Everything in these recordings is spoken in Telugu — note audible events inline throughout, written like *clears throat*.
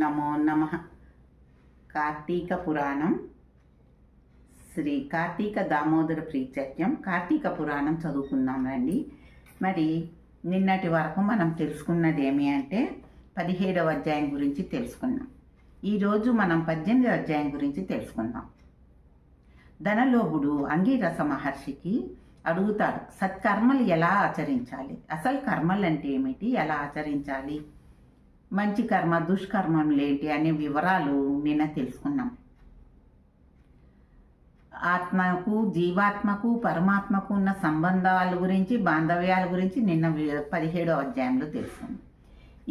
నమో నమ. కార్తీక పురాణం. శ్రీ కార్తీక దామోదర ప్రీచక్యం కార్తీక పురాణం చదువుకుందాం రండి. మరి నిన్నటి వరకు మనం తెలుసుకున్నది ఏమి అంటే పదిహేడవ అధ్యాయం గురించి తెలుసుకున్నాం. ఈరోజు మనం పద్దెనిమిదవ అధ్యాయం గురించి తెలుసుకుందాం. ధనలోభుడు అంగీరస మహర్షికి అడుగుతాడు సత్కర్మలు ఎలా ఆచరించాలి? అసలు కర్మలు అంటే ఏమిటి? ఎలా ఆచరించాలి? మంచి కర్మ దుష్కర్మలు ఏంటి అనే వివరాలు నిన్న తెలుసుకున్నాం. ఆత్మకు జీవాత్మకు పరమాత్మకు ఉన్న సంబంధాల గురించి బాంధవ్యాల గురించి నిన్న వి- పదిహేడవ అధ్యాయంలో తెలుసుకుంది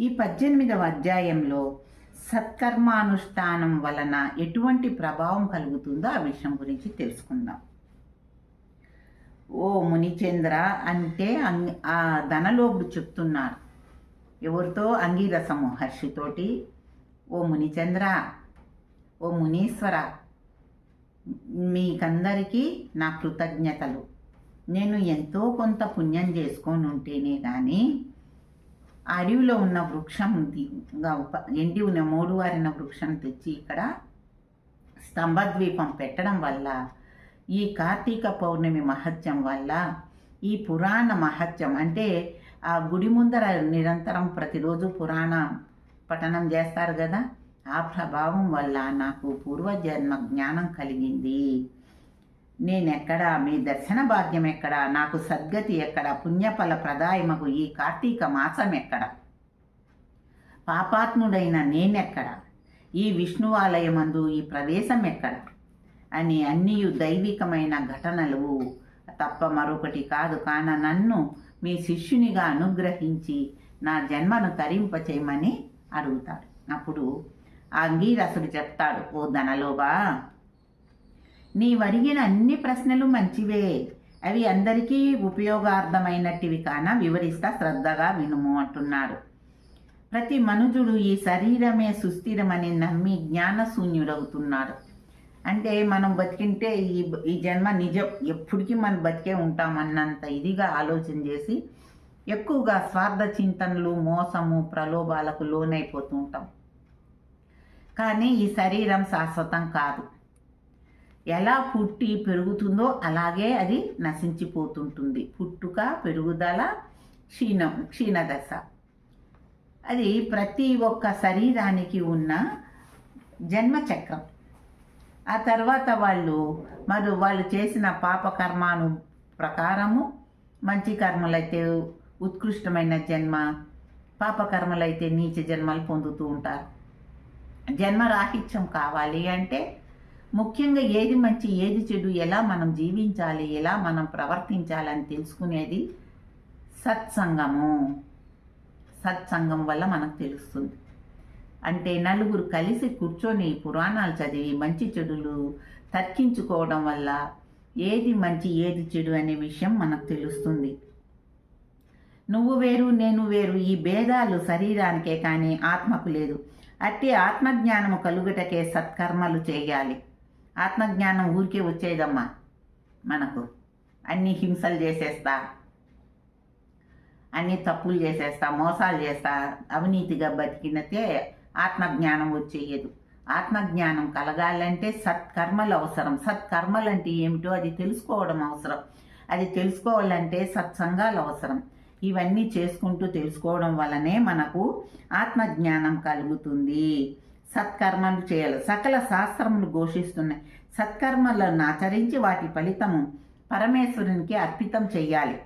ఈ పద్దెనిమిదవ అధ్యాయంలో సత్కర్మానుష్ఠానం వలన ఎటువంటి ప్రభావం కలుగుతుందో ఆ విషయం గురించి తెలుసుకుందాం. ఓ మునిచంద్ర అంటే అంగ్- ఆ ధనలోపుడు ఎవరితో అంగీరసము హర్షితోటి. ఓ మునిచంద్ర ఓ మునీశ్వర మీకందరికీ నా కృతజ్ఞతలు. నేను ఎంతో కొంత పుణ్యం చేసుకొని ఉంటేనే కానీ అడవిలో ఉన్న వృక్షం ఎండి ఉన్న మూడువారిన వృక్షం తెచ్చి ఇక్కడ స్తంభద్వీపం పెట్టడం వల్ల ఈ కార్తీక పౌర్ణమి మహత్యం వల్ల ఈ పురాణ మహత్యం అంటే ఆ గుడి ముందర నిరంతరం ప్రతిరోజు పురాణ పఠనం చేస్తారు కదా? ఆ ప్రభావం వల్ల నాకు పూర్వజన్మ జ్ఞానం కలిగింది. నేనెక్కడ? మీ దర్శన భాగ్యం ఎక్కడ? నాకు సద్గతి ఎక్కడ? పుణ్యఫల ప్రదాయమకు ఈ కార్తీక మాసం ఎక్కడ? పాపాత్ముడైన నేనెక్కడ? ఈ విష్ణువాలయమందు ఈ ప్రవేశం ఎక్కడ? అని అన్నీ దైవికమైన ఘటనలు తప్ప మరొకటి కాదు. కాన నన్ను మీ శిష్యునిగా అనుగ్రహించి నా జన్మను తరింపచేయమని అడుగుతాడు. అప్పుడు ఆ అంగీరసుడు చెప్తాడు ఓ ధనలోబా నీవడిగిన అన్ని ప్రశ్నలు మంచివే. అవి అందరికీ ఉపయోగార్థమైనటివి కాన వివరిస్తా శ్రద్ధగా వినుము అంటున్నాడు. ప్రతి మనుజుడు ఈ శరీరమే సుస్థిరమని నమ్మి జ్ఞానశూన్యుడవుతున్నాడు. అంటే మనం బతికింటే ఈ ఈ జన్మ నిజం. ఎప్పటికీ మనం బతికే ఉంటామన్నంత ఇదిగా ఆలోచన చేసి ఎక్కువగా స్వార్థ చింతనలు మోసము ప్రలోభాలకు లోనైపోతూ ఉంటాం. కానీ ఈ శరీరం శాశ్వతం కాదు. ఎలా పుట్టి పెరుగుతుందో అలాగే అది నశించిపోతుంటుంది. పుట్టుక పెరుగుదల క్షీణం క్షీణదశ. అది ప్రతి ఒక్క శరీరానికి ఉన్న జన్మచక్రం ఆ తర్వాత వాళ్ళు మరి వాళ్ళు చేసిన పాప కర్మాను ప్రకారము మంచి కర్మలైతే ఉత్కృష్టమైన జన్మ పాపకర్మలైతే నీచ జన్మలు పొందుతూ ఉంటారు. జన్మ రాహిత్యం కావాలి అంటే ముఖ్యంగా ఏది మంచి ఏది చెడు ఎలా మనం జీవించాలి ఎలా మనం ప్రవర్తించాలని తెలుసుకునేది సత్సంగము. సత్సంగం వల్ల మనకు తెలుస్తుంది. అంటే నలుగురు కలిసి కూర్చొని పురాణాలు చదివి మంచి చెడులు తర్కించుకోవడం వల్ల ఏది మంచి ఏది చెడు అనే విషయం మనకు తెలుస్తుంది. నువ్వు వేరు నేను వేరు ఈ భేదాలు శరీరానికే కానీ ఆత్మకు లేదు. అట్టి ఆత్మజ్ఞానము కలుగుటకే సత్కర్మలు చేయాలి. ఆత్మజ్ఞానం ఊరికే వచ్చేదమ్మా మనకు. అన్ని హింసలు చేసేస్తా అన్ని తప్పులు చేసేస్తా మోసాలు చేస్తా అవినీతిగా బతికినతే ఆత్మజ్ఞానం వచ్చేయదు. ఆత్మజ్ఞానం కలగాలంటే సత్కర్మలు అవసరం. సత్కర్మలు అంటే ఏమిటో అది తెలుసుకోవడం అవసరం. అది తెలుసుకోవాలంటే సత్సంగాలు అవసరం. ఇవన్నీ చేసుకుంటూ తెలుసుకోవడం వల్లనే మనకు ఆత్మజ్ఞానం కలుగుతుంది. సత్కర్మలు చేయాలి. సకల శాస్త్రములు ఘోషిస్తున్నాయి. సత్కర్మలను ఆచరించి వాటి ఫలితము పరమేశ్వరునికి అర్పితం చేయాలి.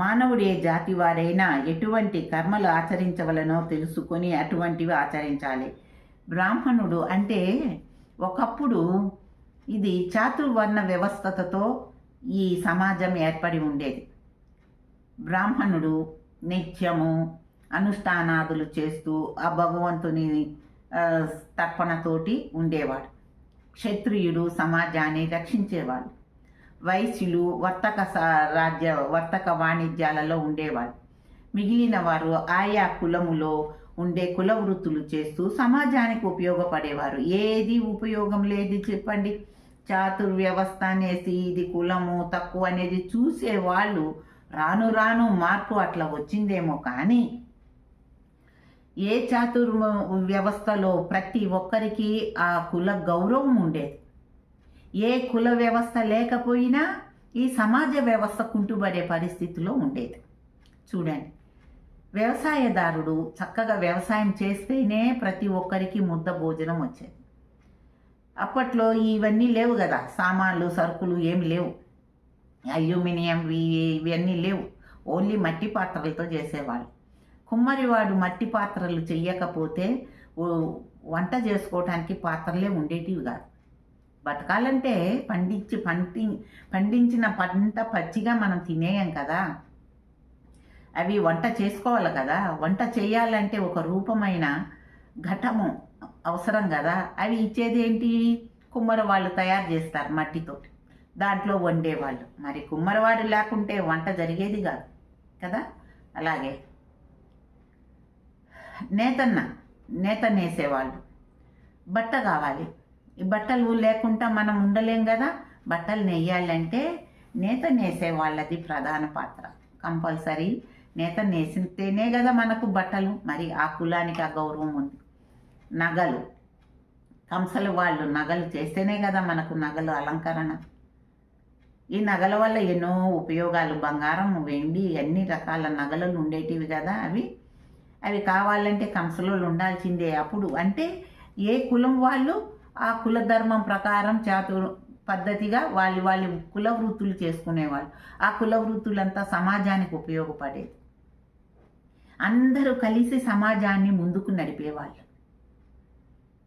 మానవుడు ఏ జాతి వారైనా ఎటువంటి కర్మలు ఆచరించవలనో తెలుసుకొని అటువంటివి ఆచరించాలి. బ్రాహ్మణుడు అంటే ఒకప్పుడు ఇది చాతుర్వర్ణ వ్యవస్థతో ఈ సమాజం ఏర్పడి ఉండేది. బ్రాహ్మణుడు నిత్యము అనుష్ఠానాదులు చేస్తూ ఆ భగవంతుని తర్పణతోటి ఉండేవాడు. క్షత్రియుడు సమాజాన్ని రక్షించేవాడు. వైశ్యులు వర్తక రాజ్య వర్తక వాణిజ్యాలలో ఉండేవారు. మిగిలిన వారు ఆయా కులములో ఉండే కుల వృత్తులు చేస్తూ సమాజానికి ఉపయోగపడేవారు. ఏది ఉపయోగం లేదు చెప్పండి. చాతుర్వ్యవస్థ అనేసి ఇది కులము తక్కువ అనేది చూసే వాళ్ళు రాను రాను మార్పు అట్లా వచ్చిందేమో కానీ ఏ చాతుర్ వ్యవస్థలో ప్రతి ఒక్కరికి ఆ కుల గౌరవం ఉండేది. ఏ కుల వ్యవస్థ లేకపోయినా ఈ సమాజ వ్యవస్థ కుంటుబడే పరిస్థితిలో ఉండేది. చూడండి వ్యవసాయదారుడు చక్కగా వ్యవసాయం చేస్తేనే ప్రతి ఒక్కరికి ముద్ద భోజనం వచ్చేది. అప్పట్లో ఇవన్నీ లేవు కదా సామాన్లు సరుకులు ఏమి లేవు. అల్యూమినియం ఇవి- ఇవన్నీ లేవు. ఓన్లీ మట్టి పాత్రలతో చేసేవాళ్ళు. కుమ్మరివాడు మట్టి పాత్రలు చెయ్యకపోతే వంట చేసుకోవటానికి పాత్రలే ఉండేటివి కాదు. బతకాలంటే పండించి పంటి పండించిన పంట పచ్చిగా మనం తినేయం కదా. అవి వంట చేసుకోవాలి కదా. వంట చేయాలంటే ఒక రూపమైన ఘటము అవసరం కదా. అవి ఇచ్చేది ఏంటి? కుమ్మర వాళ్ళు తయారు చేస్తారు మట్టితో. దాంట్లో వండేవాళ్ళు. మరి కుమ్మరవాడు లేకుంటే వంట జరిగేది కాదు కదా. అలాగే నేతన్న నేత నేసేవాళ్ళు. బట్ట కావాలి. ఈ బట్టలు లేకుండా మనం ఉండలేం కదా. బట్టలు నెయ్యాలంటే నేత నేసే వాళ్ళది ప్రధాన పాత్ర. కంపల్సరీ నేత నేసితేనే కదా మనకు బట్టలు. మరి ఆ కులానికి ఆ గౌరవం ఉంది. నగలు. కంసలు వాళ్ళు నగలు చేస్తేనే కదా మనకు నగలు అలంకరణ. ఈ నగల వల్ల ఎన్నో ఉపయోగాలు. బంగారం వెండి అన్ని రకాల నగలు ఉండేటివి కదా అవి. అవి కావాలంటే కంసలో ఉండాల్సిందే అప్పుడు. అంటే ఏ కులం వాళ్ళు ఆ కుల ధర్మం ప్రకారం చాతు పద్ధతిగా వాళ్ళు వాళ్ళ కుల వృత్తులు చేసుకునేవాళ్ళు. ఆ కుల వృత్తులంతా సమాజానికి ఉపయోగపడేది. అందరూ కలిసి సమాజాన్ని ముందుకు నడిపేవాళ్ళు.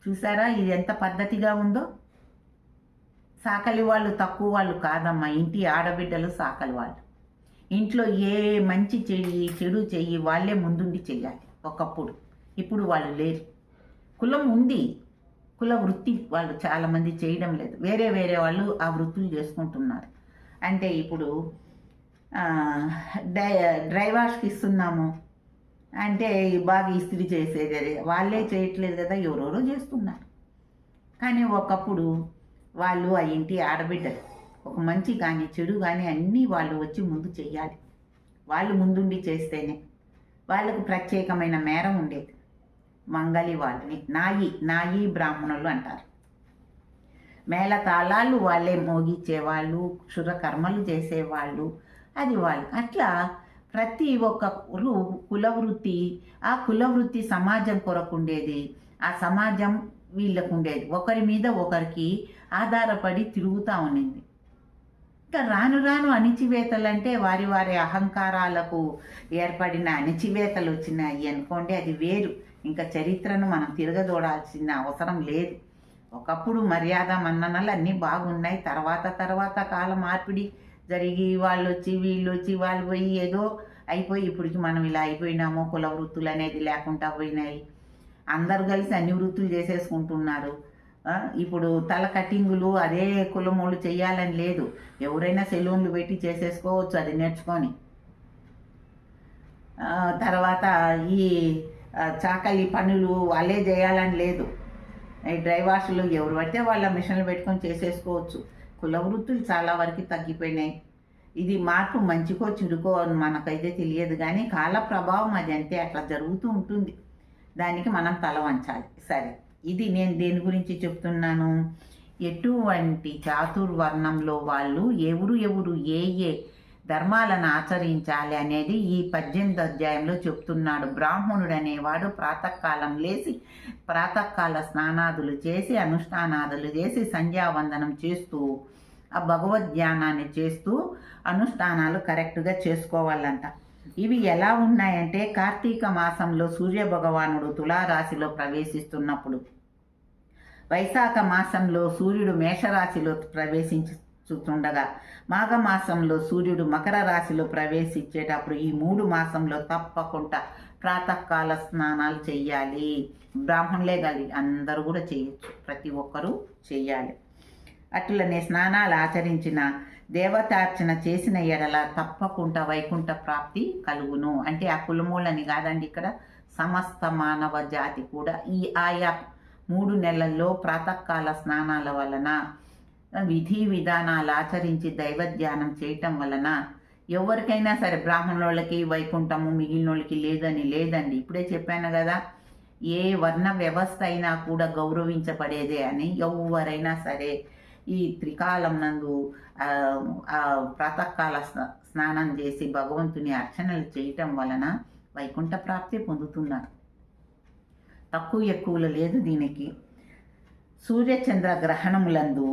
చూసారా ఇది ఎంత పద్ధతిగా ఉందో? సాకలి వాళ్ళు తక్కువ వాళ్ళు కాదమ్మా ఇంటి ఆడబిడ్డలు సాకలి వాళ్ళు. ఇంట్లో ఏ మంచి చెయ్యి చెడు చెయ్యి వాళ్ళే ముందుండి చెయ్యాలి ఒకప్పుడు. ఇప్పుడు వాళ్ళు లేరు. కులం ఉంది. కుల వృత్తి వాళ్ళు చాలామంది చేయడం లేదు. వేరే వేరే వాళ్ళు ఆ వృత్తులు చేసుకుంటున్నారు. అంటే ఇప్పుడు డై డ్రై డ్రైవర్స్కి ఇస్తున్నాము. అంటే బాగా ఇస్త్రీ చేసేది వాళ్ళే చేయట్లేదు కదా ఎవరెవరో చేస్తున్నారు. కానీ ఒకప్పుడు వాళ్ళు ఆ ఇంటి ఆడబిడ్డలు ఒక మంచి కానీ చెడు కానీ అన్నీ వాళ్ళు వచ్చి ముందు చేయాలి. వాళ్ళు ముందుండి చేస్తేనే వాళ్ళకు ప్రత్యేకమైన మేరం ఉండేది. మంగలి వాళ్ళని నాయి నాయి బ్రాహ్మణులు అంటారు. మేళ తాళాలు వాళ్ళే మోగించేవాళ్ళు క్షురకర్మలు చేసేవాళ్ళు అది వాళ్ళు. అట్లా ప్రతి ఒక్క రు- కులవృత్తి ఆ కులవృత్తి సమాజం కొరకు ఉండేది ఆ సమాజం వీళ్ళకు ఉండేది ఒకరి మీద ఒకరికి ఆధారపడి తిరుగుతూ ఉండింది. ఇంకా రాను రాను అణిచివేతలు అంటే వారి వారి అహంకారాలకు ఏర్పడిన అణిచివేతలు వచ్చినాయి అనుకోండి అది వేరు. ఇంకా చరిత్రను మనం తిరగదోడాల్సిన అవసరం లేదు. ఒకప్పుడు మర్యాద మన్ననలు అన్నీ బాగున్నాయి. తర్వాత తర్వాత కాల మార్పిడి జరిగి వాళ్ళు వచ్చి వీళ్ళు వచ్చి వాళ్ళు పోయి ఏదో అయిపోయి ఇప్పటికి మనం ఇలా అయిపోయినాము కుల వృత్తులు అనేది లేకుండా పోయినాయి. అందరు కలిసి అన్ని వృత్తులు చేసేసుకుంటున్నారు. ఇప్పుడు తల కటింగులు అదే కులమోళ్ళు చేయాలని లేదు. ఎవరైనా సెలూన్లు పెట్టి చేసేసుకోవచ్చు అది నేర్చుకొని. తర్వాత ఈ చాకలి పనులు వాళ్ళే చేయాలని లేదు. ఈ డ్రైవర్స్లు ఎవరు పడితే వాళ్ళ మిషన్లు పెట్టుకొని చేసేసుకోవచ్చు. కుల వృత్తులు చాలా వరకు తగ్గిపోయినాయి. ఇది మార్పు మంచికో చెడుకో అని మనకైతే తెలియదు కానీ కాల ప్రభావం అది అంతే అట్లా జరుగుతూ ఉంటుంది. దానికి మనం తల వంచాలి. సరే ఇది నేను దేని గురించి చెప్తున్నాను? ఎటువంటి చాతుర్వర్ణంలో వాళ్ళు ఎవరు ఎవరు ఏ ఏ ధర్మాలను ఆచరించాలి అనేది ఈ పద్దెనిమిది అధ్యాయంలో చెప్తున్నాడు. బ్రాహ్మణుడు అనేవాడు ప్రాతకాలం లేచి ప్రాతకాల స్నానాదులు చేసి అనుష్ఠానాదులు చేసి సంధ్యావందనం చేస్తూ ఆ భగవద్ ధ్యానాన్ని చేస్తూ అనుష్ఠానాలు కరెక్ట్గా చేసుకోవాలంట. ఇవి ఎలా ఉన్నాయంటే కార్తీక మాసంలో సూర్య భగవానుడు తులారాశిలో ప్రవేశిస్తున్నప్పుడు వైశాఖ మాసంలో సూర్యుడు మేషరాశిలో ప్రవేశించి చూస్తుండగా మాఘమాసంలో సూర్యుడు మకర రాశిలో ప్రవేశించేటప్పుడు ఈ మూడు మాసంలో తప్పకుండా ప్రాతకాల స్నానాలు చెయ్యాలి బ్రాహ్మణులే కాదు అందరూ కూడా చేయొచ్చు. ప్రతి ఒక్కరూ చెయ్యాలి అట్లనే స్నానాలు ఆచరించిన దేవతార్చన చేసిన ఎడల తప్పకుండా వైకుంఠ ప్రాప్తి కలుగును. అంటే ఆ కులమూలని కాదండి ఇక్కడ సమస్త మానవ జాతి కూడా ఈ ఆయా మూడు నెలల్లో ప్రాతకాల స్నానాల వలన విధి విధానాలు ఆచరించి దైవ ధ్యానం చేయటం వలన ఎవరికైనా సరే బ్రాహ్మణులకి వైకుంఠము మిగిలిన వాళ్ళకి లేదని లేదండి. ఇప్పుడే చెప్పాను కదా ఏ వర్ణ వ్యవస్థ అయినా కూడా గౌరవించబడేదే అని ఎవరైనా సరే ఈ త్రికాలం నందు ప్రాతకాల స్నానం చేసి భగవంతుని అర్చనలు చేయటం వలన వైకుంఠ ప్రాప్తి పొందుతున్నారు. తక్కువ ఎక్కువలు లేదు దీనికి. సూర్యచంద్ర గ్రహణములందు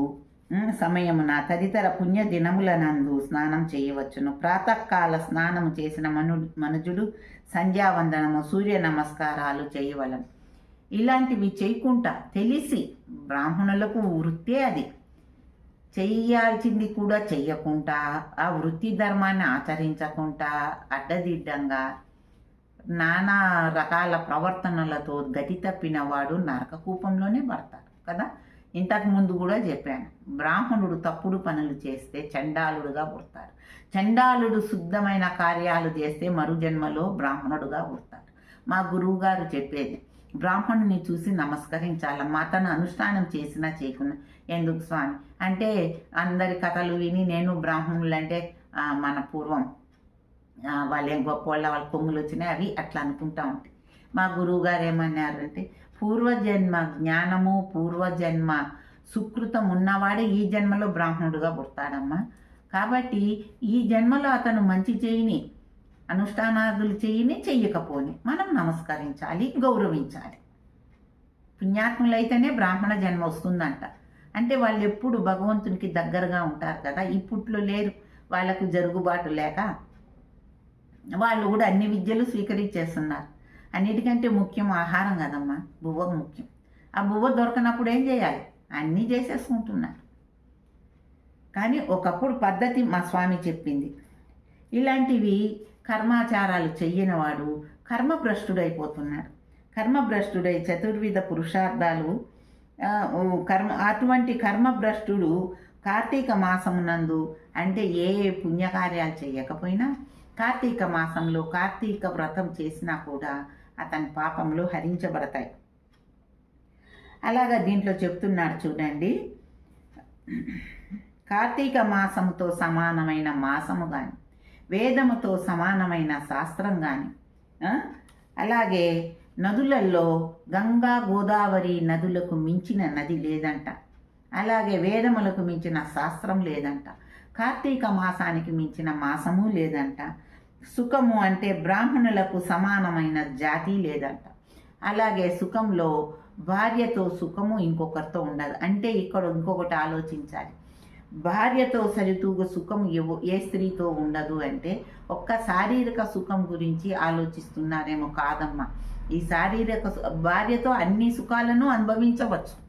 సమయమున తదితర పుణ్య దినములనందు స్నానం చేయవచ్చును. ప్రాతకాల స్నానము చేసిన మను మనుజుడు సంధ్యావందనము సూర్య నమస్కారాలు చేయవలను. ఇలాంటివి చేయకుండా తెలిసి బ్రాహ్మణులకు వృత్తే అది. చేయాల్సింది కూడా చెయ్యకుండా ఆ వృత్తి ధర్మాన్ని ఆచరించకుండా అడ్డదిడ్డంగా నానా రకాల ప్రవర్తనలతో గతి తప్పిన వాడు నరకకూపంలోనే పడతాడు కదా? ఇంతకు ముందు కూడా చెప్పాను. బ్రాహ్మణుడు తప్పుడు పనులు చేస్తే చండాలుడుగా పుడతాడు. చండాలుడు శుద్ధమైన కార్యాలు చేస్తే మరు జన్మలో బ్రాహ్మణుడుగా పుడతాడు. మా గురువు గారు చెప్పేది బ్రాహ్మణుని చూసి నమస్కరించాలమ్మా తను అనుష్ఠానం చేసినా చేయకున్నా. ఎందుకు స్వామి? అంటే అందరి కథలు విని నేను బ్రాహ్మణులు అంటే మన పూర్వం వాళ్ళేం గొప్ప వాళ్ళ వాళ్ళ పొంగులు వచ్చినాయి అవి అట్లా అనుకుంటా ఉంటాయి. మా గురువు గారు ఏమన్నారంటే పూర్వజన్మ జ్ఞానము పూర్వజన్మ సుకృతం ఉన్నవాడే ఈ జన్మలో బ్రాహ్మణుడుగా పుడతాడమ్మా. కాబట్టి ఈ జన్మలో అతను మంచి చేయని అనుష్ఠానాదులు చేయని చెయ్యకపోని మనం నమస్కరించాలి గౌరవించాలి. పుణ్యాత్ములైతేనే బ్రాహ్మణ జన్మ వస్తుందంట. అంటే వాళ్ళు ఎప్పుడు భగవంతునికి దగ్గరగా ఉంటారు కదా ఇప్పట్లో లేరు వాళ్ళకు జరుగుబాటు లేక వాళ్ళు కూడా అన్ని విద్యలు స్వీకరించేస్తున్నారు. అన్నిటికంటే ముఖ్యం ఆహారం కదమ్మా. బువ్వ ముఖ్యం. ఆ బువ్వ దొరకనప్పుడు ఏం చేయాలి? అన్నీ చేసేసుకుంటున్నారు. కానీ ఒకప్పుడు పద్ధతి మా స్వామి చెప్పింది. ఇలాంటివి కర్మాచారాలు చెయ్యనివాడు కర్మభ్రష్టుడైపోతున్నాడు. కర్మభ్రష్టుడై చతుర్విధ పురుషార్థాలు కర్మ అటువంటి కర్మభ్రష్టుడు కార్తీక మాసమునందు అంటే ఏ ఏ పుణ్యకార్యాలు చేయకపోయినా కార్తీక మాసంలో కార్తీక వ్రతం చేసినా కూడా అతని పాపములు హరించబడతాయి. అలాగా దీంట్లో చెప్తున్నాడు చూడండి. కార్తీక మాసముతో సమానమైన మాసము కానీ వేదముతో సమానమైన శాస్త్రం కానీ అలాగే నదులలో గంగా గోదావరి నదులకు మించిన నది లేదంట. అలాగే వేదములకు మించిన శాస్త్రం లేదంట. కార్తీక మాసానికి మించిన మాసము లేదంట. సుఖము అంటే బ్రాహ్మణులకు సమానమైన జాతి లేదంట. అలాగే సుఖంలో భార్యతో సుఖము ఇంకొకరితో ఉండదు. అంటే ఇక్కడ ఇంకొకటి ఆలోచించాలి. భార్యతో సరితూగు సుఖం ఎవ- ఏ స్త్రీతో ఉండదు అంటే ఒక్క శారీరక సుఖం గురించి ఆలోచిస్తున్నారేమో కాదమ్మా. ఈ శారీరక భార్యతో అన్ని సుఖాలను అనుభవించవచ్చు.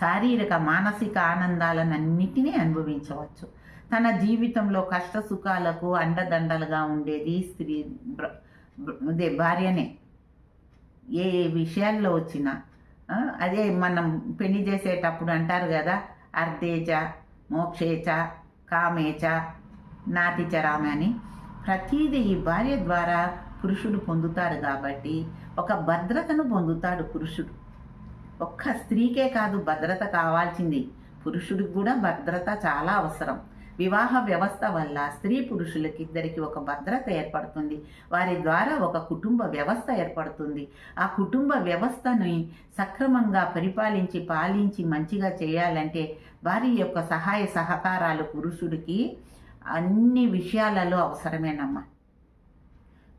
శారీరక మానసిక ఆనందాలను అన్నిటినీ అనుభవించవచ్చు. తన జీవితంలో కష్ట సుఖాలకు అండదండలుగా ఉండేది స్త్రీ బ్ర- అదే భార్యనే. ఏ విషయాల్లో వచ్చినా అదే మనం పెళ్ళి చేసేటప్పుడు అంటారు కదా అర్ధేచ మోక్షేచ కామేచ నాతిచరామే అని. ప్రతీది ఈ భార్య ద్వారా పురుషుడు పొందుతాడు కాబట్టి ఒక భద్రతను పొందుతాడు పురుషుడు. ఒక్క స్త్రీకే కాదు భద్రత కావాల్సింది. పురుషుడికి కూడా భద్రత చాలా అవసరం. వివాహ వ్యవస్థ వల్ల స్త్రీ పురుషులకి ఇద్దరికి ఒక భద్రత ఏర్పడుతుంది. వారి ద్వారా ఒక కుటుంబ వ్యవస్థ ఏర్పడుతుంది. ఆ కుటుంబ వ్యవస్థని సక్రమంగా పరిపాలించి పాలించి మంచిగా చేయాలంటే వారి యొక్క సహాయ సహకారాలు పురుషుడికి అన్ని విషయాలలో అవసరమేనమ్మా.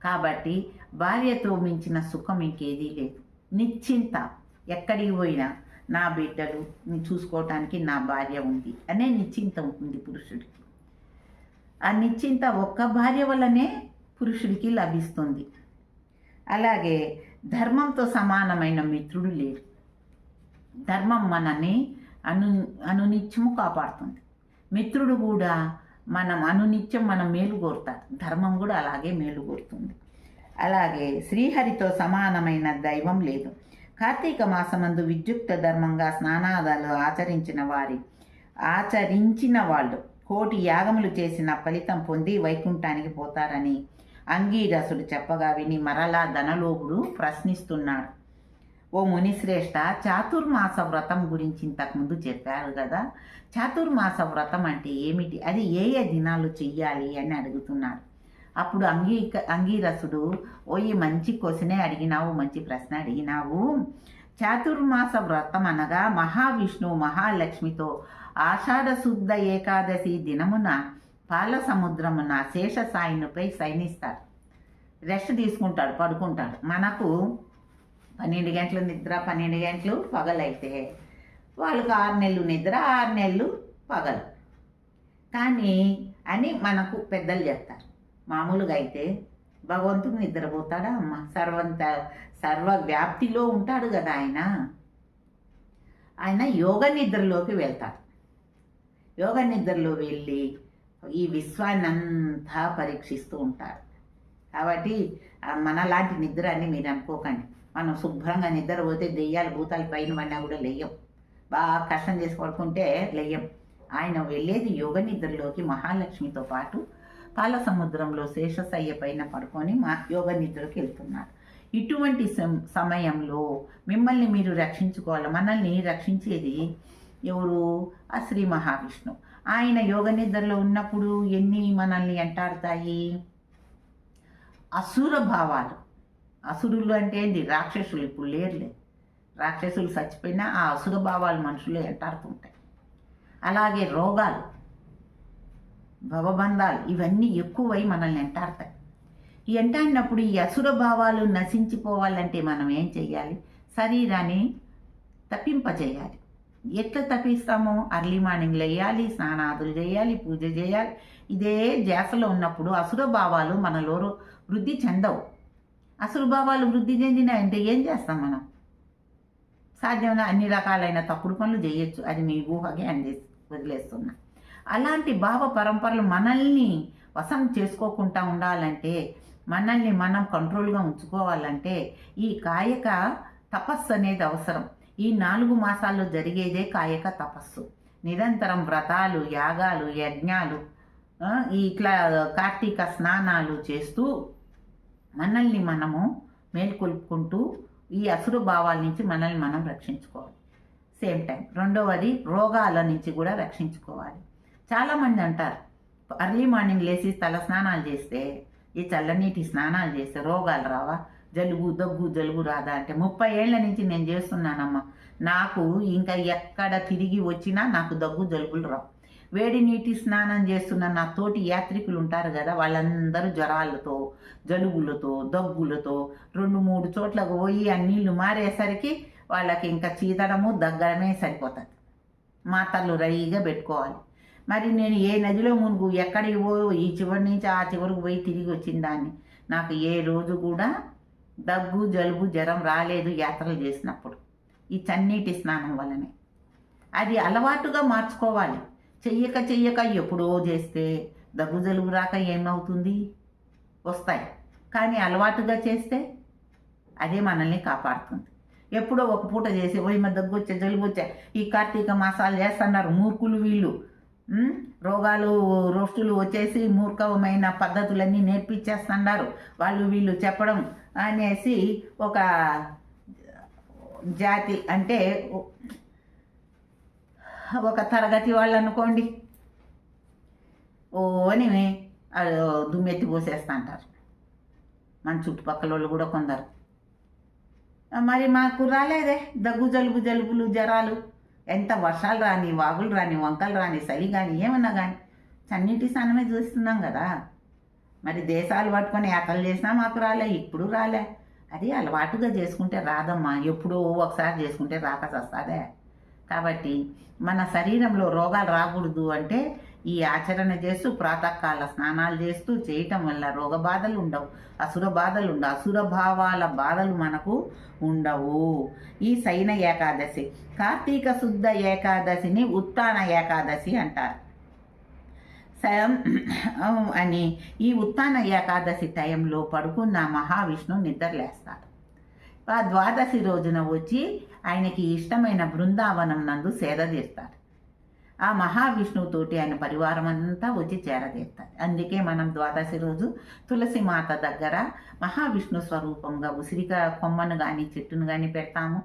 కాబట్టి భార్యతో మించిన సుఖం ఇంకేదీ లేదు. నిశ్చింత. ఎక్కడికి పోయినా నా బిడ్డలు చూసుకోవటానికి నా భార్య ఉంది అనే నిశ్చింత ఉంటుంది పురుషుడికి. ఆ నిశ్చింత ఒక్క భార్య వల్లనే పురుషుడికి లభిస్తుంది. అలాగే ధర్మంతో సమానమైన మిత్రుడు లేరు ధర్మం మనని అను అనునిత్యము కాపాడుతుంది. మిత్రుడు కూడా మనం అనునిత్యం మనం మేలు కోరుతారు ధర్మం కూడా అలాగే మేలు కోరుతుంది. అలాగే శ్రీహరితో సమానమైన దైవం లేదు. కార్తీక మాసమందు విద్యుక్త ధర్మంగా స్నానాదాలు ఆచరించిన వారి ఆచరించిన వాళ్ళు కోటి యాగములు చేసిన ఫలితం పొంది వైకుంఠానికి పోతారని అంగీరసుడు చెప్పగా విని మరలా ధనలోకుడు ప్రశ్నిస్తున్నాడు. ఓ మునిశ్రేష్ఠ చాతుర్మాస వ్రతం గురించి ఇంతకుముందు చెప్పారు కదా. చాతుర్మాస వ్రతం అంటే ఏమిటి? అది ఏ ఏ దినాలు చెయ్యాలి అని అడుగుతున్నాడు. అప్పుడు అంగీక అంగీరసుడు ఓయి మంచి క్వశ్చనే అడిగినావు మంచి ప్రశ్న అడిగినావు. చాతుర్మాస వ్రతం అనగా మహావిష్ణువు మహాలక్ష్మితో ఆషాఢ శుద్ధ ఏకాదశి దినమున పాల సముద్రమున శేష సాయినుపై శయనిస్తాడు రెస్ట్ తీసుకుంటాడు పడుకుంటాడు. మనకు పన్నెండు గంటలు నిద్ర పన్నెండు గంటలు పగలైతే వాళ్ళకు ఆరు నెలలు నిద్ర ఆరు నెలలు పగలు. కానీ అని మనకు పెద్దలు చెప్తారు. మామూలుగా అయితే భగవంతుడు నిద్రపోతాడా అమ్మ? సర్వంత సర్వ వ్యాప్తిలో ఉంటాడు కదా ఆయన. ఆయన యోగ నిద్రలోకి వెళ్తాడు. యోగ నిద్రలో వెళ్ళి ఈ విశ్వాన్ని అంతా పరీక్షిస్తూ ఉంటాడు. కాబట్టి మనలాంటి నిద్ర అని మీరు అనుకోకండి. మనం శుభ్రంగా నిద్ర పోతే దెయ్యాలు భూతాలు పైన పడినా కూడా లేయం. బాగా కష్టం చేసి పడుకుంటే లేయం. ఆయన వెళ్ళేది యోగ నిద్రలోకి మహాలక్ష్మితో పాటు పాల సముద్రంలో శేషశయ్య పైన పడుకొని మా యోగ నిద్రకి వెళ్తున్నారు. ఇటువంటి సం- సమయంలో మిమ్మల్ని మీరు రక్షించుకోవాలి. మనల్ని రక్షించేది ఎవరు? ఆ శ్రీ మహావిష్ణు. ఆయన యోగ నిద్రలో ఉన్నప్పుడు ఎన్ని మనల్ని ఎంటాడుతాయి అసుర భావాలు. అసురులు అంటే ఏంటి రాక్షసులు ఇప్పుడు లేరులే. రాక్షసులు చచ్చిపోయినా ఆ అసుర భావాలు మనుషులు ఎంటాడుతుంటాయి అలాగే రోగాలు. భవబంధాలు ఇవన్నీ ఎక్కువై మనల్ని ఎంటాడతాయి. ఈ ఎంటాడినప్పుడు ఈ అసుర భావాలు నశించిపోవాలంటే మనం ఏం చేయాలి శరీరాన్ని తప్పింపజేయాలి. ఎట్లా తప్పిస్తామో అర్లీ మార్నింగ్ లేయాలి స్నానాదులు చేయాలి పూజ చేయాలి. ఇదే జాసలో ఉన్నప్పుడు అసుర భావాలు మనలో వృద్ధి చెందవు. అసుర భావాలు వృద్ధి చెందినాయంటే ఏం చేస్తాం మనం? సాధ్యమైన అన్ని రకాలైన తప్పుడు పనులు చేయొచ్చు. అది మీ ఊహకే అంది వదిలేస్తున్నా. అలాంటి భావ పరంపరలు మనల్ని వశం చేసుకోకుండా ఉండాలంటే మనల్ని మనం కంట్రోల్గా ఉంచుకోవాలంటే ఈ కాయక తపస్సు అనేది అవసరం. ఈ నాలుగు మాసాల్లో జరిగేదే కాయక తపస్సు. నిరంతరం వ్రతాలు యాగాలు యజ్ఞాలు ఇట్లా కార్తీక స్నానాలు చేస్తూ మనల్ని మనము మేల్కొల్పుకుంటూ ఈ అసురు భావాల నుంచి మనల్ని మనం రక్షించుకోవాలి. Same time. రెండవది రోగాల నుంచి కూడా రక్షించుకోవాలి. చాలామంది అంటారు. అర్లీ మార్నింగ్ లేచి తల స్నానాలు చేస్తే ఈ చల్లనీటి స్నానాలు చేస్తే రోగాలు రావా? జలుబు దగ్గు జలుబు రాదా అంటే ముప్పై ఏళ్ళ నుంచి నేను చేస్తున్నానమ్మా. నాకు ఇంకా ఎక్కడ తిరిగి వచ్చినా నాకు దగ్గు జలుబులు రావు. వేడి నీటి స్నానం చేస్తున్న నా తోటి యాత్రికులు ఉంటారు కదా వాళ్ళందరూ జ్వరాలతో జలుబులతో దగ్గులతో రెండు మూడు చోట్లకు పోయి ఆ నీళ్ళు మారేసరికి వాళ్ళకి ఇంకా చీదడము దగ్గడమే సరిపోతుంది. మాతలు రైగా పెట్టుకోవాలి. మరి నేను ఏ నదిలో మునుగు ఎక్కడికి పో ఈ చివరి నుంచి ఆ చివరికి పోయి తిరిగి వచ్చిన దాన్ని. నాకు ఏ రోజు కూడా దగ్గు జలుబు జ్వరం రాలేదు యాత్రలు చేసినప్పుడు. ఈ చన్నీటి స్నానం వల్లనే. అది అలవాటుగా మార్చుకోవాలి. చెయ్యక చెయ్యక ఎప్పుడో చేస్తే దగ్గు జలుబు రాక ఏమవుతుంది? వస్తాయి. కానీ అలవాటుగా చేస్తే అదే మనల్ని కాపాడుతుంది. ఎప్పుడో ఒక పూట చేసి ఓ మా దగ్గు వచ్చే జలుబు వచ్చే ఈ కార్తీక మాసాలు చేస్తున్నారు మూర్ఖులు వీళ్ళు. రోగాలు రోస్టులు వచ్చేసి మూర్ఖమైన పద్ధతులన్నీ నేర్పించేస్తున్నారు వాళ్ళు వీళ్ళు చెప్పడం అనేసి ఒక జాతి అంటే ఒక తరగతి వాళ్ళు అనుకోండి. ఓ అని దుమ్మెత్తి పోసేస్తా అంటారు మన చుట్టుపక్కల వాళ్ళు కూడా కొందరు. మరి మాకు రాలేదే. దగ్గు జలుబు జలుబులు జ్వరాలు. ఎంత వర్షాలు రాని వాగులు రాని వంకలు రాని చలి కానీ ఏమన్నా కానీ చన్నీటి సన్నమే చూస్తున్నాం కదా. మరి దేశాలు పట్టుకొని యాత్రలు చేసినా మాకు రాలే ఇప్పుడు రాలే. అది అలవాటుగా చేసుకుంటే రాదమ్మా. ఎప్పుడో ఒకసారి చేసుకుంటే రాక వస్తుందే కాబట్టి మన శరీరంలో రోగాలు రాకూడదు అంటే ఈ ఆచరణ చేస్తూ ప్రాతకాల స్నానాలు చేస్తూ చేయటం వల్ల రోగ బాధలు ఉండవు. అసుర బాధలు ఉండవు అసుర భావాల బాధలు మనకు ఉండవు. ఈ శైన ఏకాదశి కార్తీక శుద్ధ ఏకాదశిని ఉత్తాన ఏకాదశి అంటారు. *clears throat* అని ఈ ఉత్తాన ఏకాదశి టైంలో పడుకున్న మహావిష్ణువు నిద్రలేస్తాడు ఆ ద్వాదశి రోజున వచ్చి ఆయనకి ఇష్టమైన బృందావనం నందు సేదతీస్తాడు ఆ మహావిష్ణువుతోటి ఆయన పరివారం అంతా వచ్చి చేరదీస్తారు అందుకే మనం ద్వాదశి రోజు తులసి మాత దగ్గర మహావిష్ణు స్వరూపంగా ఉసిరిక కొమ్మను కానీ చెట్టును కానీ పెడతాము.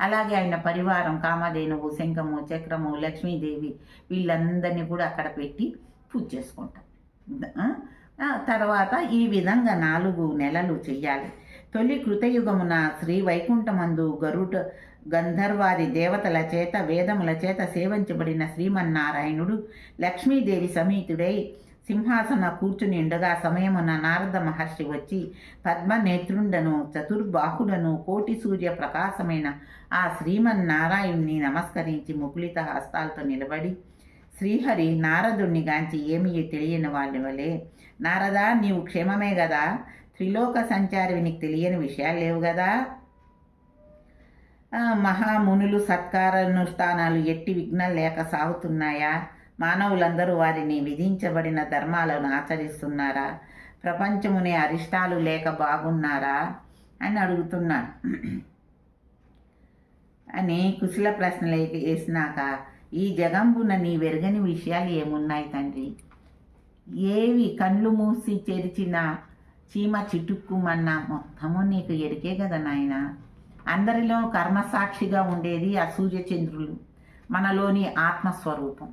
అలాగే ఆయన పరివారం కామధేనువు శంఖము చక్రము లక్ష్మీదేవి వీళ్ళందరినీ కూడా అక్కడ పెట్టి పూజ చేసుకుంటాం తర్వాత ఈ విధంగా నాలుగు నెలలు చెయ్యాలి. తొలి కృతయుగమున శ్రీ వైకుంఠమందు గరుడ గంధర్వాది దేవతల చేత వేదముల చేత సేవించబడిన శ్రీమన్నారాయణుడు లక్ష్మీదేవి సమేతుడై సింహాసన కూర్చుని ఉండగా సమయమున నారద మహర్షి వచ్చి పద్మనేత్రుండను చతుర్బాహుడను కోటి సూర్య ప్రకాశమైన ఆ శ్రీమన్నారాయణ్ణి నమస్కరించి ముకులిత హస్తాలతో నిలబడి శ్రీహరి నారదుణ్ణి గాంచి ఏమీ తెలియని వాళ్ళ వలె నారదా నీవు క్షేమమే కదా త్రిలోక సంచారి నీకు తెలియని విషయాలు లేవు కదా మహామునులు సత్కారానుష్ఠానాలు ఎట్టి విఘ్నాలు లేక సాగుతున్నాయా? మానవులందరూ వారిని విధించబడిన ధర్మాలను ఆచరిస్తున్నారా? ప్రపంచమునే అరిష్టాలు లేక బాగున్నారా? అని అడుగుతున్నాడు. అని కుశల ప్రశ్నలు వేసినాక ఈ జగంబున నీ వెరగని విషయాలు ఏమున్నాయి తండ్రి? ఏవి కళ్ళు మూసి చెరిచిన చీమ చిటుక్కుమన్నా మొత్తము నీకు ఎరికే కదా నాయనా? అందరిలో కర్మసాక్షిగా ఉండేది ఆ సూర్యచంద్రులు మనలోని ఆత్మస్వరూపం.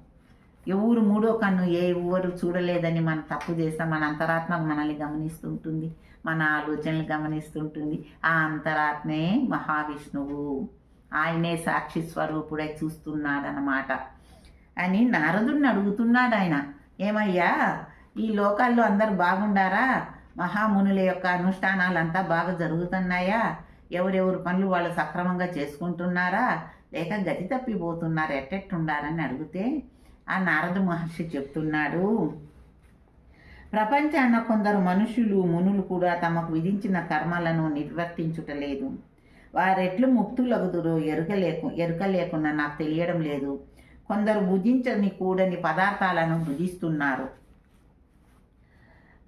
ఎవరు మూడో కన్ను ఏ ఎవరు చూడలేదని మనం తప్పు చేస్తాం మన అంతరాత్మ మనల్ని గమనిస్తుంటుంది మన ఆలోచనలు గమనిస్తుంటుంది ఆ అంతరాత్మే మహావిష్ణువు. ఆయనే సాక్షి స్వరూపుడై చూస్తున్నాడనమాట అని నారదుడిని అడుగుతున్నాడు ఆయన. ఏమయ్యా ఈ లోకాల్లో అందరు బాగుండారా? మహామునుల యొక్క అనుష్ఠానాలంతా బాగా జరుగుతున్నాయా? ఎవరెవరు పనులు వాళ్ళు సక్రమంగా చేసుకుంటున్నారా? లేక గతి తప్పిపోతున్నారు? ఎట్టెట్టుండారని అడిగితే ఆ నారద మహర్షి చెప్తున్నాడు ప్రపంచాన కొందరు మనుషులు మునులు కూడా తమకు విధించిన కర్మలను నిర్వర్తించుటలేదు. వారెట్లు ముక్తులగుదురో ఎరుకలేకు ఎరుక లేకుండా నాకు తెలియడం లేదు. కొందరు భుజించని కూడని పదార్థాలను భుజిస్తున్నారు.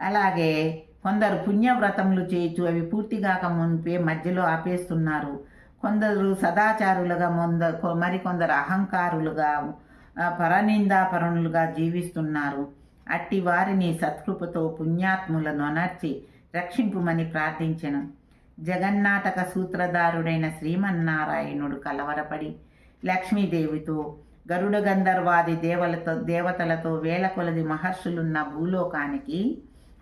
అలాగే కొందరు పుణ్యవ్రతములు చేయొచ్చు అవి పూర్తిగాక మునిపే మధ్యలో ఆపేస్తున్నారు. కొందరు సదాచారులుగా మొంద మరికొందరు అహంకారులుగా ఆ, జీవిస్తున్నారు. అట్టి వారిని సత్కృపతో పుణ్యాత్ములను అనర్చి రక్షింపుమని ప్రార్థించను. జగన్నాటక సూత్రధారుడైన శ్రీమన్నారాయణుడు కలవరపడి లక్ష్మీదేవితో గరుడ గంధర్వాది దేవలతో దేవతలతో వేల కొలది మహర్షులున్న భూలోకానికి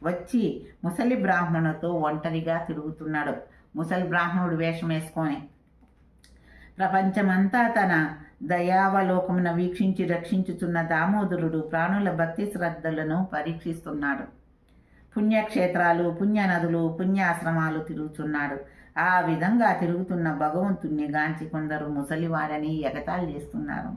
వచ్చి ముసలి బ్రాహ్మణుతో ఒంటరిగా తిరుగుతున్నాడు. ముసలి బ్రాహ్మణుడు వేషం వేసుకొని ప్రపంచమంతా తన దయావలోకమున వీక్షించి రక్షించుతున్న దామోదరుడు ప్రాణుల భక్తి శ్రద్ధలను పరీక్షిస్తున్నాడు. పుణ్యక్షేత్రాలు పుణ్యనదులు పుణ్యాశ్రమాలు తిరుగుతున్నాడు. ఆ విధంగా తిరుగుతున్న భగవంతుణ్ణి గాంచి కొందరు ముసలివారని ఎగతాళి చేస్తున్నారు.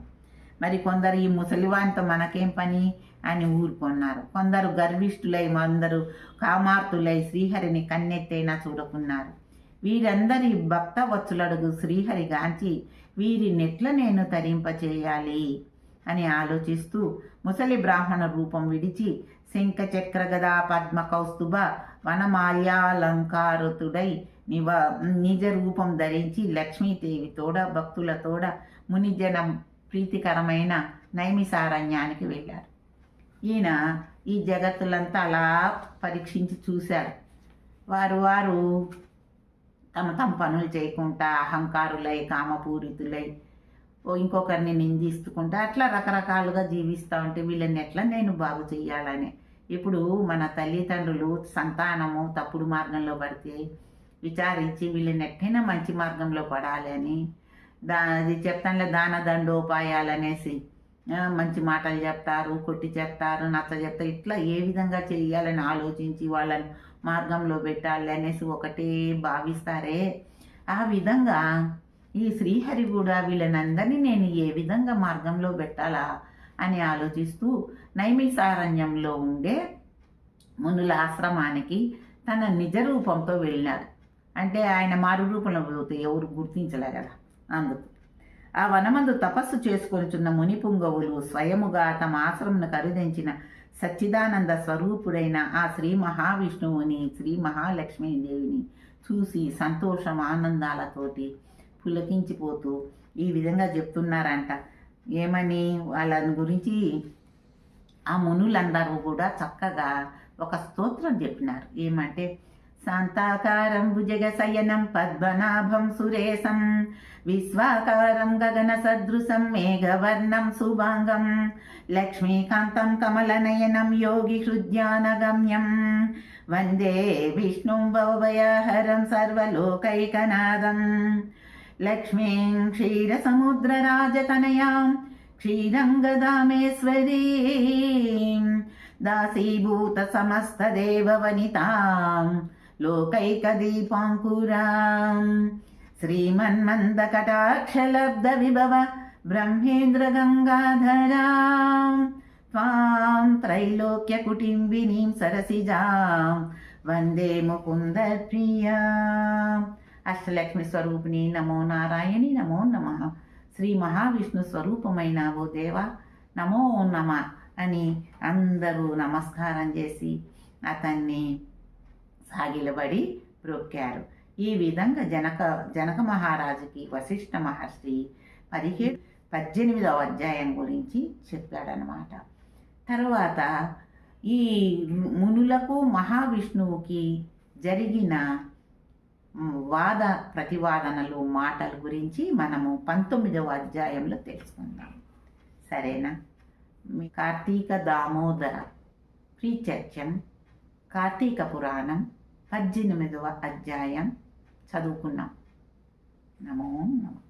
మరి కొందరు ఈ ముసలివానితో మనకేం పని? అని ఊరుకున్నారు. కొందరు గర్విష్ఠులై మందరు కామార్తులై శ్రీహరిని కన్నెత్తైనా చూడకున్నారు. వీరందరి భక్త వచ్చులడుగు శ్రీహరి గాంచి వీరినెట్ల నేను తరింపచేయాలి అని ఆలోచిస్తూ ముసలి బ్రాహ్మణ రూపం విడిచి శంఖ చక్ర గదా పద్మ కౌస్తుభ వనమాల్యాలంకారుతుడై నివ నిజ రూపం ధరించి లక్ష్మీదేవి తోడ భక్తుల తోడ మునిజన ప్రీతికరమైన నైమిసారణ్యానికి వెళ్ళారు. ఈయన ఈ జగత్తులంతా అలా పరీక్షించి చూశారు వారు వారు తమ తమ పనులు చేయకుండా అహంకారులై కామపూరితులై ఇంకొకరిని నిందిస్తుకుంటా అట్లా రకరకాలుగా జీవిస్తూ ఉంటే వీళ్ళని ఎట్లా నేను బాగు చెయ్యాలని? ఇప్పుడు మన తల్లిదండ్రులు సంతానము తప్పుడు మార్గంలో పడితే విచారించి వీళ్ళని ఎట్టైనా మంచి మార్గంలో పడాలి అని దా అది చెప్తానులే దాన దండోపాయాలనేసి. మంచి మాటలు చెప్తారు కొట్టి చెప్తారు నచ్చ చెప్తారు. ఇట్లా ఏ విధంగా చేయాలని ఆలోచించి వాళ్ళని మార్గంలో పెట్టాలి అనేసి ఒకటే భావిస్తారే. ఆ విధంగా ఈ శ్రీహరి కూడా వీళ్ళనందరినీ నేను ఏ విధంగా మార్గంలో పెట్టాలా అని ఆలోచిస్తూ నైమిసారణ్యంలో ఉండే మునుల ఆశ్రమానికి తన నిజ రూపంతో వెళ్ళాడు అంటే ఆయన మారు రూపంలో పోతే ఎవరు గుర్తించలే కదా అందుకు. ఆ వనమందు తపస్సు చేసుకొనుచున్న ముని పుంగవులు స్వయముగా తమ ఆశ్రమను కరుదించిన సచ్చిదానంద స్వరూపుడైన ఆ శ్రీ మహావిష్ణువుని శ్రీ మహాలక్ష్మీదేవిని చూసి సంతోషం ఆనందాలతోటి పులకించిపోతూ ఈ విధంగా చెప్తున్నారంట. ఏమని? వాళ్ళని గురించి ఆ మునులందరూ కూడా చక్కగా ఒక స్తోత్రం చెప్పినారు. ఏమంటే శాంతాకారం భుజగశయనం పద్మనాభం సురేశం విశ్వాకారం గగన సదృశం మేఘవర్ణం శుభాంగం లక్ష్మీకాంతం కమలనయనం యోగి హృద్యానగమ్యం. వందే విష్ణుం భవభయహరం సర్వలోకైకనాదం. లక్ష్మీం క్షీరసముద్రరాజతనయాం క్షీరంగదామేశ్వరీం దాసీభూత సమస్తదేవవనితాం లోకైకదీపాంకురాం శ్రీమన్మందకటాక్షలబ్ధ విభవ బ్రహ్మేంద్రగంగాధరాం त्वां त्रैलोक्यकुटिम्बिनीं सरसिजां వందే ముకుంద ప్రియా అష్టలక్ష్మి స్వరూపిణి నమో నారాయణి నమో నమ శ్రీ మహావిష్ణు స్వరూపమైన ఓ దేవ నమో నమ అని అందరూ నమస్కారం చేసి అతన్ని సాగిలబడి బ్రొక్కారు. ఈ విధంగా జనక జనక మహారాజుకి వశిష్ఠ మహర్షి పదిహేడు పద్దెనిమిదవ అధ్యాయం గురించి చెప్పాడనమాట తర్వాత ఈ మునులకు మహావిష్ణువుకి జరిగిన వాద ప్రతివాదనలు మాటల గురించి మనము పంతొమ్మిదవ అధ్యాయంలో తెలుసుకుందాం. సరేనా? మీ కార్తీక దామోదర ప్రీచర్చం కార్తీక పురాణం పద్దెనిమిదవ అధ్యాయం చదువుకున్నాం. నమో నమ.